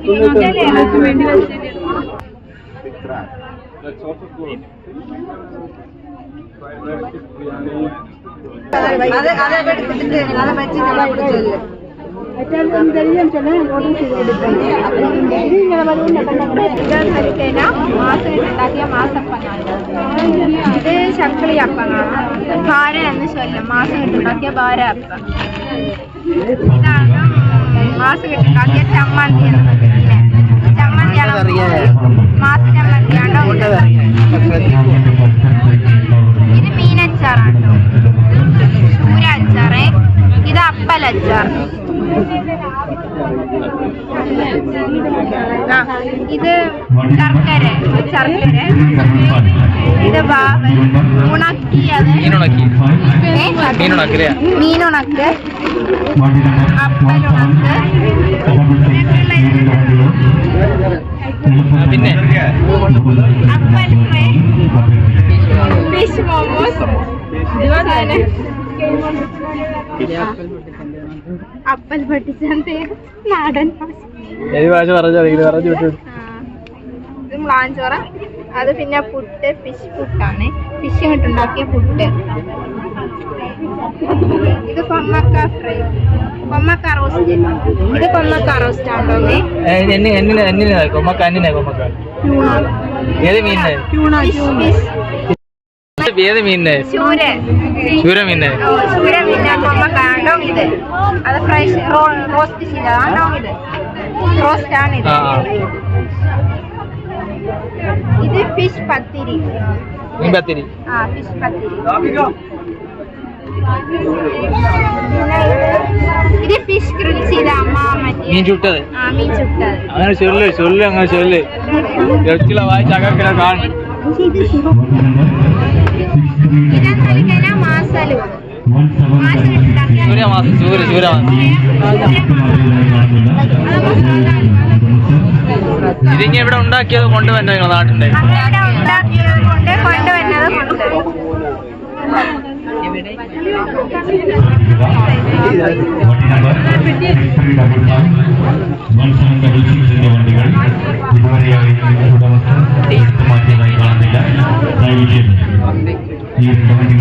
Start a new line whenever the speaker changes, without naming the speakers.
വെച്ചിട്ട്
പിടിച്ചല്ലേ
ഉണ്ടാക്കിയ മാസപ്പനാണ് ഇത് ശക്കളി അപ്പങ്ങളാണ് ഭാര എന്ന് ചൊല്ലും മാസം ഭാര അപ്പം ഇതാണ് മാസം കിട്ടുണ്ടാക്കിയ ചമ്മന്തി എന്ന് പറയുന്നത് ചമ്മന്തിയാണ് മാസ ചമ്മന്തിയാണോ ഇത് മീനച്ചാറാണ് ചൂര അച്ചാറ് ഇത് അപ്പലച്ചാർ ആ, ഇത് ശർക്കര ശർക്കര. ഇത് ബാവൻ ഉണക്കിയത്
മീനുണക്കി? മീനുണക്കില്ലേ?
മീനുണക്ക്. അപ്പലുണക്ക്.
പിന്നെ?
അപ്പൽ ഫിഷ് മോമോസ് അപ്പൽ പൊട്ടിച്ചത് നാടൻ ഭാഷ
ഇത്
മ്ലാഞ്ചോറ അത് പിന്നെ പുട്ട് ഫിഷ് പുട്ടാണ് ഫിഷ് കൊണ്ടുണ്ടാക്കിയ പുട്ട്. ഇത് കൊമ്മക്ക ഫ്രൈ. കൊമ്മക്ക റോസ്റ്റ് ഇത് കൊമ്മക്ക റോസ്റ്റ് ആണോ
കൊമ്മക്ക കൊമ്മക്ക ഏത് മീനിനെ?
ഫിഷ്
ഏത് മീനിനെ?
ചൂര.
ചൂര മീനിനെ.
ഓ, ചൂര മീന കൊമ്മക്ക ആണോ ഇത്. അത് ഫ്രൈ റോസ്റ്റ് ചെയ്തതാണോ ഇത്? റോസ്റ്റ് ആണ് ഇത്.
ആ ആ.
ഇത് ഫിഷ് പത്തിരി.
മീൻ പത്തിരി.
ആ ഫിഷ് പത്തിരി. ഇത് ഫിഷ് ഗ്രിൽ ചെയ്ത അമ്മ മറ്റേ.
മീൻ ചുട്ടത്.
ആ മീൻ ചുട്ടത്.
അങ്ങനെ ചൊല്ല് ചൊല്ല് അങ്ങനെ ചൊല്ല്. ഗൾച്ചിലെ വായിച്ച് അകക്കിലെ കാണും. സൂര്യ ഇതിങ്ങ ഇവിടെ ഉണ്ടാക്കിയത് കൊണ്ടുവരുന്നത് നിങ്ങളുടെ
നാട്ടിന്റെ
വണ്ടികൾ ഇതുവരെയായി Thank you.